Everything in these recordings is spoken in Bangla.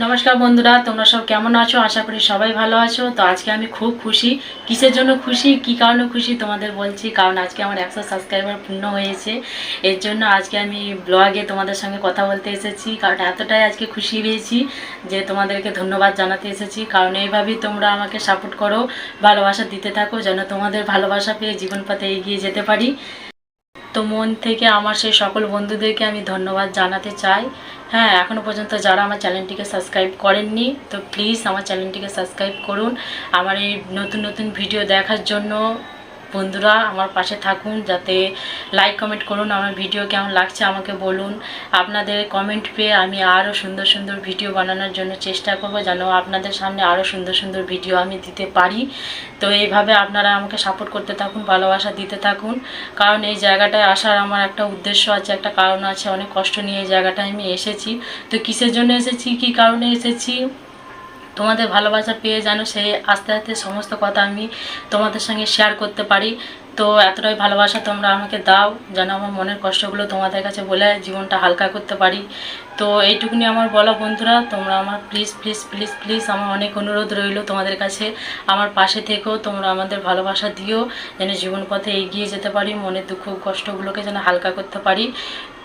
নমস্কার বন্ধুরা, তোমরা সব কেমন আছো? আশা করি সবাই ভালো আছো। তো আজকে আমি খুব খুশি। কিসের জন্য খুশি? কি কারণে খুশি তোমাদের বলছি, কারণ আজকে আমার একশো সাবস্ক্রাইবার পূর্ণ হয়েছে। এর জন্য আজকে আমি ব্লগে তোমাদের সঙ্গে কথা বলতে এসেছি, কারণ এতটাই আজকে খুশি হয়েছি যে তোমাদেরকে ধন্যবাদ জানাতে এসেছি। কারণ এইভাবেই তোমরা আমাকে সাপোর্ট করো, ভালোবাসা দিতে থাকো, যেন তোমাদের ভালোবাসা পেয়ে জীবন পথে এগিয়ে যেতে পারি। তো মন থেকে আমার সেই সকল বন্ধুদেরকে আমি ধন্যবাদ জানাতে চাই। হ্যাঁ এখনও পর্যন্ত যারা আমার চ্যানেলটিকে সাবস্ক্রাইব করেননি, তো প্লিজ আমার চ্যানেলটিকে সাবস্ক্রাইব করুন। আমার এই নতুন নতুন ভিডিও দেখার জন্য বন্ধুরা আমার পাশে থাকুন, যাতে লাইক কমেন্ট করুন, আমার ভিডিও কেমন লাগছে, আমাকে বলুন। আপনাদের কমেন্ট পেয়ে আমি আরও সুন্দর সুন্দর ভিডিও বানানোর জন্য চেষ্টা করব, যেন আপনাদের সামনে আরও সুন্দর সুন্দর ভিডিও আমি দিতে পারি। তো এইভাবে আপনারা আমাকে সাপোর্ট করতে থাকুন, ভালোবাসা দিতে থাকুন। কারণ এই জায়গাটায় আসার আমার একটা উদ্দেশ্য আছে, একটা কারণ আছে, অনেক কষ্ট নিয়ে এই জায়গাটায় আমি এসেছি। তো কিসের জন্য এসেছি? কী কারণে এসেছি? তোমাদের ভালোবাসা পেয়ে যেন সেই আস্তে আস্তে সমস্ত কথা আমি তোমাদের সঙ্গে শেয়ার করতে পারি। তো এতটাই ভালোবাসা তোমরা আমাকে দাও, যেন আমার মনের কষ্টগুলো তোমাদের কাছে বলে জীবনটা হালকা করতে পারি। তো এইটুকুনি আমার বলা বন্ধুরা, তোমরা আমার প্লিজ প্লিজ প্লিজ প্লিজ আমার অনেক অনুরোধ রইল তোমাদের কাছে। আমার পাশে থেকেও তোমরা আমাদের ভালোবাসা দিও, যেন জীবন পথে এগিয়ে যেতে পারি, মনের দুঃখ, কষ্টগুলোকে যেন হালকা করতে পারি।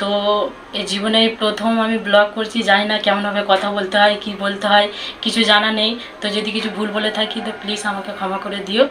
তো এই জীবনে প্রথম আমি ব্লগ করছি, জানি না কেমনভাবে কথা বলতে হয়, কি বলতে হয়, কিছু জানা নেই। তো যদি কিছু ভুল বলে থাকি, তো প্লিজ আমাকে ক্ষমা করে দিও।